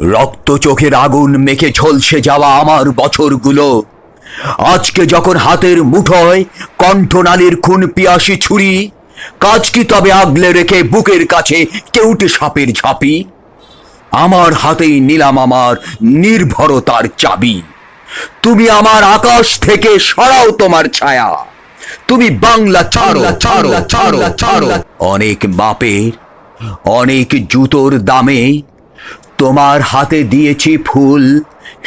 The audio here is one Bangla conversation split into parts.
রক্ত চোখের আগুন মেখে ঝলসে যাওয়া আমার বছরগুলো। আজকে যখন হাতের মুঠোয় কণ্ঠনালীর খুন পিয়াসি ছুরি কাজ কি তবে আগলে রেখে বুকের কাছে কেউটে সাপের ঝাঁপি? আমার হাতেই নিলাম আমার নির্ভরতার চাবি। তুমি আমার আকাশ থেকে সরাও তোমার ছায়া। তুমি বাংলা ছাড়ো ছাড়ো ছাড়ো ছাড়ো। অনেক বাপের অনেক জুতোর দামে তোমার হাতে দিয়েছি ফুল,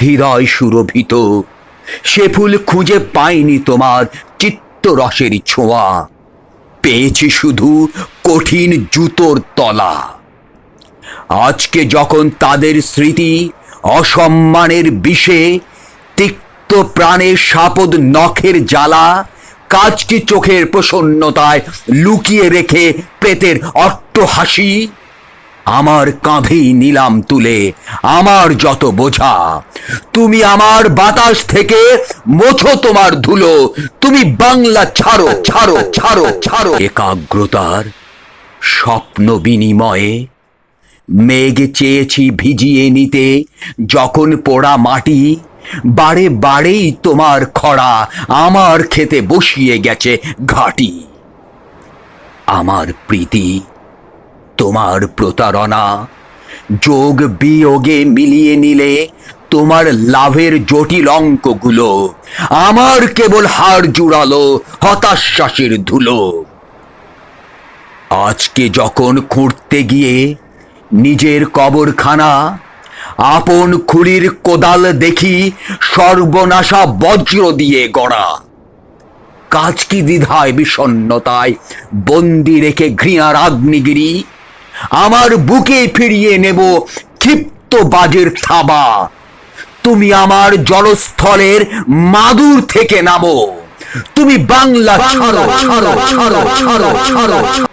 হৃদয় সুরভিত। সে ফুল খুঁজে পাইনি তোমার চিত্তরসের ছোঁয়া। পেয়েছি শুধু কঠিন জুতোর তলা। আজকে যখন তাদের স্মৃতি অসম্মানের বিষে, তিক্ত প্রাণের সাপদ নখের জ্বালা, কাজটি চোখের প্রসন্নতায় লুকিয়ে রেখে প্রেতের অট্ট হাসি আমার কাঁধেই নিলাম তুলে, আমার যত বোঝা। তুমি আমার বাতাস থেকে মোছো তোমার ধুলো, তুমি বাংলা ছাড়ো ছাড়ো ছাড়ো ছাড়ো। একাগ্রতার স্বপ্ন বিনিময়ে মেঘ চেয়েছি ভিজিয়ে নিতে, যখন পোড়া মাটি বারে বারেই তোমার খরা আমার খেতে বসিয়ে গেছে ঘাটি। আমার প্রীতি তোমার প্রতারণা। যোগ বিয়োগে মিলিয়ে নিলে তোমার লাভের জটিল অঙ্কগুলো আমার কেবল হাড় জুড়ালো, হতাশ্বাসের ধুলো। আজকে যখন খুঁড়তে গিয়ে নিজের কবরখানা, আপন খুলির কোদাল দেখি সর্বনাশা বজ্র দিয়ে গড়া। কাজ কি দ্বিধায় বিষণ্ণতায় বন্দি রেখে ঘৃণার আগ্নিগিরি আমার বুকে ফিরিয়ে নেব ক্ষিপ্ত বাজের থাবা। তুমি আমার জলস্থলের মাদুর থেকে নামো। তুমি বাংলা ছাড়ো ছাড়ো ছাড়ো ছাড়ো ছাড়ো ছাড়ো